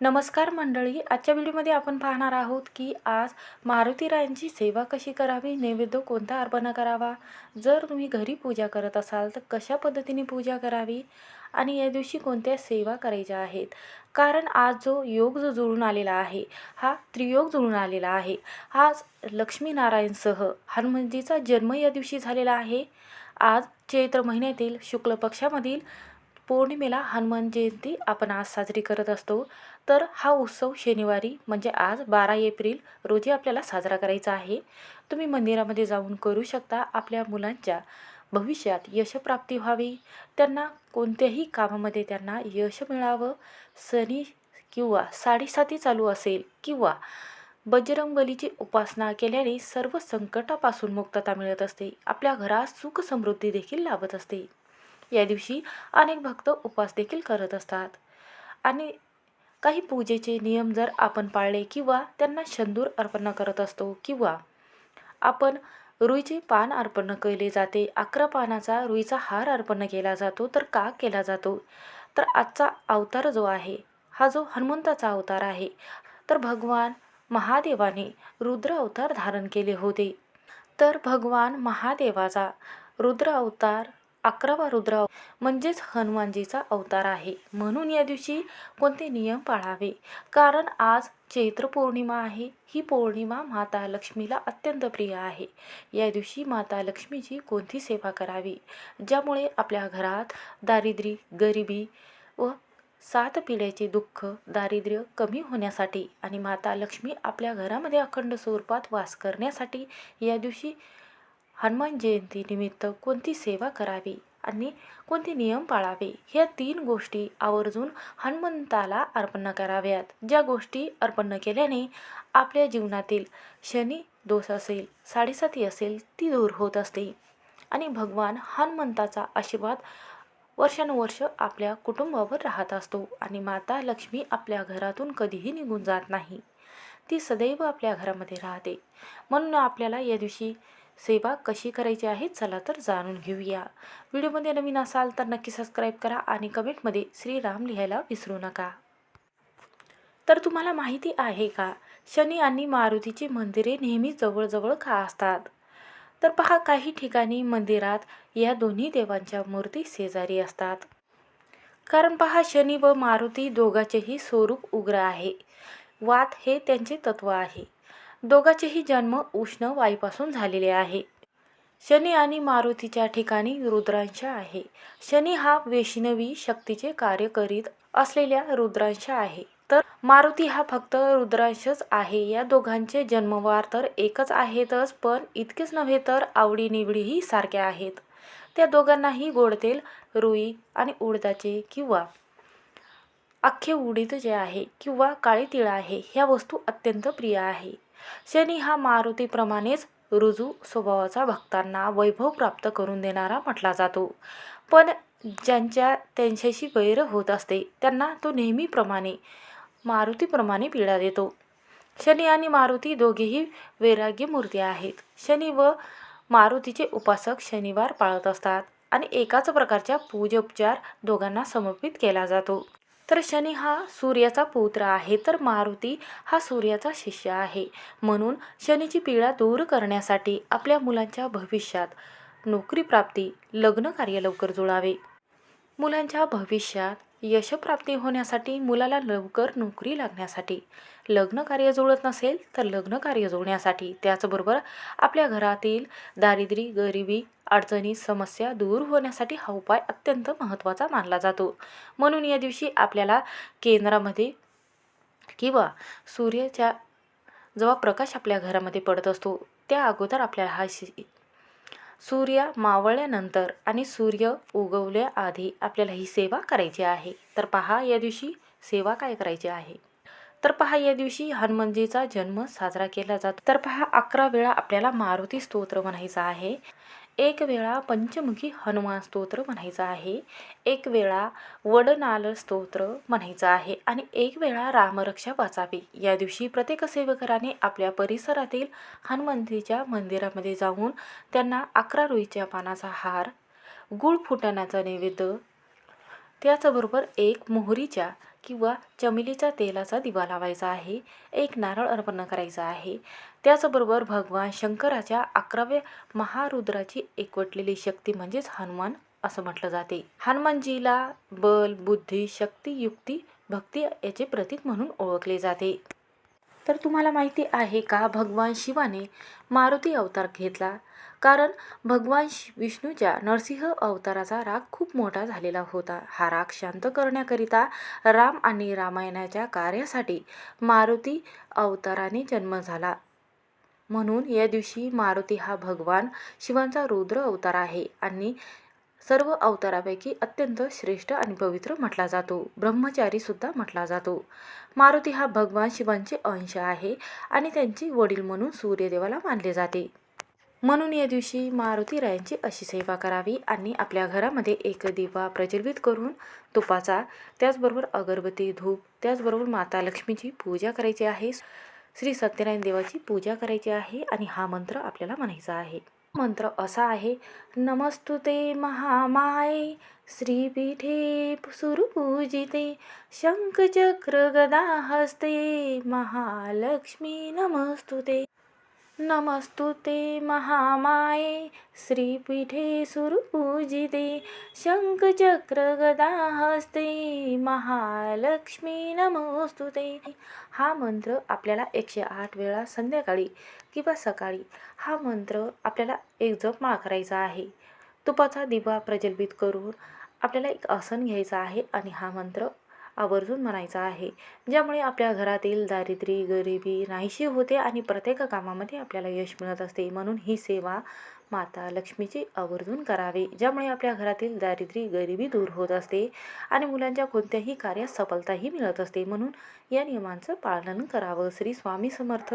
नमस्कार मंडळी आजच्या व्हिडिओमध्ये आपण पाहणार आहोत की आज मारुतीरायांची सेवा कशी करावी नैवेद्य कोणता अर्पण करावा? जर तुम्ही घरी पूजा करत असाल तर कशा पद्धतीने पूजा करावी आणि या दिवशी कोणत्या सेवा करायच्या आहेत? कारण आज जो योग जो जुळून आलेला आहे हा त्रियोग जुळून आलेला आहे. आज लक्ष्मीनारायणसह हनुमानजीचा जन्म या दिवशी झालेला आहे. आज चैत्र महिन्यातील शुक्ल पक्षामधील पौर्णिमेला हनुमान जयंती आपण आज साजरी करत असतो. तर हा उत्सव शनिवारी म्हणजे आज बारा एप्रिल रोजी आपल्याला साजरा करायचा आहे. तुम्ही मंदिरामध्ये जाऊन करू शकता आपल्या मुलांच्या भविष्यात यशप्राप्ती व्हावी. त्यांना कोणत्याही कामामध्ये त्यांना यश मिळावं. सनी किंवा साडेसाती चालू असेल किंवा बजरंगबलीची उपासना केल्याने सर्व संकटापासून मुक्तता मिळत असते. आपल्या घरात सुख समृद्धी देखील लाभत असते. या दिवशी अनेक भक्त उपवास देखील करत असतात. आणि काही पूजेचे नियम जर आपण पाळले किंवा त्यांना शंदूर अर्पण करत असतो किंवा आपण रुईचे पान अर्पण केले जाते अकरा पानाचा रुईचा हार अर्पण केला जातो तर का केला जातो? तर आजचा अवतार जो आहे हा जो हनुमंताचा अवतार आहे तर भगवान महादेवाने रुद्र अवतार धारण केले होते. तर भगवान महादेवाचा रुद्र अवतार अकरावा रुद्र म्हणजेच हनुमानजीचा अवतार आहे. म्हणून या दिवशी कोणते नियम पाळावे? कारण आज चैत्र पौर्णिमा आहे. ही पौर्णिमा माता लक्ष्मीला अत्यंत प्रिय आहे. या दिवशी माता लक्ष्मीची कोणती सेवा करावी? ज्यामुळे आपल्या घरात दारिद्र्य गरिबी व सात पिढ्याचे दुःख दारिद्र्य कमी होण्यासाठी आणि माता लक्ष्मी आपल्या घरामध्ये अखंड स्वरूपात वास करण्यासाठी या दिवशी हनुमान जयंतीनिमित्त कोणती सेवा करावी आणि कोणते नियम पाळावे? ह्या तीन गोष्टी आवर्जून हनुमंताला अर्पण कराव्यात. ज्या गोष्टी अर्पण केल्याने आपल्या जीवनातील शनी दोष असेल साडेसाती असेल ती दूर होत असते. आणि भगवान हनुमंताचा आशीर्वाद वर्षानुवर्ष आपल्या कुटुंबावर राहत असतो आणि माता लक्ष्मी आपल्या घरातून कधीही निघून जात नाही. ती सदैव आपल्या घरामध्ये राहते. म्हणून आपल्याला या दिवशी सेवा कशी करायची आहे चला तर जाणून घेऊया. व्हिडिओमध्ये नवीन असाल तर नक्की सबस्क्राईब करा आणि कमेंटमध्ये श्रीराम लिहायला विसरू नका. तर तुम्हाला माहिती आहे का शनी आणि मारुतीची मंदिरे नेहमी जवळजवळ का असतात? तर पहा काही ठिकाणी मंदिरात या दोन्ही देवांच्या मूर्ती शेजारी असतात. कारण पहा शनी व मारुती दोघांचेही स्वरूप उग्र आहे. वात हे त्यांचे तत्व आहे. दोघांचेही जन्म उष्ण वाईपासून झालेले आहे. शनी आणि मारुतीच्या ठिकाणी रुद्रांश आहे. शनी हा वैष्णवी शक्तीचे कार्य करीत असलेल्या रुद्रांश आहे. तर मारुती हा फक्त रुद्रांशच आहे. या दोघांचे जन्मवार तर एकच आहेतच पण इतकेच नव्हे तर आवडीनिवडीही सारख्या आहेत. त्या दोघांनाही गोडतेल रुई आणि उडदाचे किंवा अख्खे उडीद जे आहे किंवा काळे तिळ आहे ह्या वस्तू अत्यंत प्रिय आहे. शनी हा मारुतीप्रमाणेच रुजू स्वभावाचा भक्तांना वैभव प्राप्त करून देणारा म्हटला जातो. पण ज्यांच्या त्यांच्याशी वैर होत असते त्यांना तो नेहमीप्रमाणे मारुतीप्रमाणे पीडा देतो. शनी आणि मारुती दोघेही वैराग्य मूर्ती आहेत. शनी व मारुतीचे उपासक शनिवार पाळत असतात आणि एकाच प्रकारच्या पूजोपचार दोघांना समर्पित केला जातो. तर शनी हा सूर्याचा पुत्र आहे तर मारुती हा सूर्याचा शिष्य आहे. म्हणून शनीची पीडा दूर करण्यासाठी आपल्या मुलांच्या भविष्यात नोकरी प्राप्ती लग्न कार्य लवकर जुळावे. मुलांच्या भविष्यात यशप्राप्ती होण्यासाठी मुलाला लवकर नोकरी लागण्यासाठी. लग्न कार्य जुळत नसेल तर लग्न कार्य जुळण्यासाठी. त्याचबरोबर आपल्या घरातील दारिद्र्य गरिबी अडचणी समस्या दूर होण्यासाठी हा उपाय अत्यंत महत्त्वाचा मानला जातो. म्हणून या दिवशी आपल्याला केंद्रामध्ये किंवा सूर्याच्या जेव्हा प्रकाश आपल्या घरामध्ये पडत असतो त्या अगोदर आपल्याला हा शि सूर्य मावळल्यानंतर आणि सूर्य उगवल्याआधी आपल्याला ही सेवा करायची आहे. तर पहा या दिवशी सेवा काय करायची आहे? तर पहा या दिवशी हनुमानजीचा जन्म साजरा केला जातो. तर पहा अकरा वेळा आपल्याला मारुती स्तोत्र म्हणायचं आहे. एक वेळा पंचमुखी हनुमान स्तोत्र म्हणायचं आहे. एक वेळा वडनाल स्तोत्र म्हणायचं आहे. आणि एक वेळा रामरक्षा वाचावी. या दिवशी प्रत्येक सेवकराने आपल्या परिसरातील हनुमंतीच्या मंदिरामध्ये जाऊन त्यांना अकरा रुईच्या पानाचा हार गुळ फुटाण्याचा नैवेद्य त्याचबरोबर एक मोहरीच्या किंवा चमेलीच्या तेलाचा दिवा लावायचा आहे. एक नारळ अर्पण करायचा आहे. त्याचबरोबर भगवान शंकराच्या अकराव्या महारुद्राची एकवटलेली शक्ती म्हणजेच हनुमान असं म्हटलं जाते. हनुमानजीला बल बुद्धी शक्ती युक्ती भक्ती याचे प्रतीक म्हणून ओळखले जाते. तर तुम्हाला माहिती आहे का भगवान शिवाने मारुती अवतार घेतला. कारण भगवान विष्णूच्या नरसिंह अवताराचा राग खूप मोठा झालेला होता. हा राग शांत करण्याकरिता राम आणि रामायणाच्या कार्यासाठी मारुती अवताराने जन्म झाला. म्हणून या दिवशी मारुती हा भगवान शिवांचा रुद्र अवतार आहे आणि सर्व अवतारापैकी अत्यंत श्रेष्ठ आणि पवित्र म्हटला जातो. ब्रह्मचारीसुद्धा म्हटला जातो. मारुती हा भगवान शिवांचे अंश आहे आणि त्यांची वडील म्हणून सूर्यदेवाला मानले जाते. म्हणून या दिवशी मारुती रायांची अशी सेवा करावी आणि आपल्या घरामध्ये एक दिवा प्रज्वलित करून तुपाचा त्याचबरोबर अगरबत्ती धूप त्याचबरोबर माता लक्ष्मीची पूजा करायची आहे. श्री सत्यनारायण देवाची पूजा करायची आहे आणि हा मंत्र आपल्याला म्हणायचा आहे. मंत्र असा आहे नमस्तुते महामाये श्रीपीठे सुरपूजिते शंखचक्र गदा हस्ते महालक्ष्मी नमस्तुते। नमस्तुते महामाये। श्रीपीठे सुरपूजिते। शंखचक्र गदा हस्ते महालक्ष्मी नमस्तुते हा मंत्र आपल्याला एकशे आठ वेळा संध्याकाळी किंवा सकाळी हा मंत्र आपल्याला एक जपमाळ करायचा आहे. तुपाचा दिवा प्रज्वलित करून आपल्याला एक आसन घ्यायचं आहे आणि हा मंत्र आवर्जून म्हणायचा आहे. ज्यामुळे आपल्या घरातील दारिद्र्य गरिबी नाहीशी होते आणि प्रत्येक कामामध्ये आपल्याला यश मिळत असते. म्हणून ही सेवा माता लक्ष्मीची आवर्जून करावी. ज्यामुळे आपल्या घरातील दारिद्र्य गरिबी दूर होत असते आणि मुलांच्या कोणत्याही कार्यात सफलताही मिळत असते. म्हणून या नियमांचं पालन करावं. श्री स्वामी समर्थ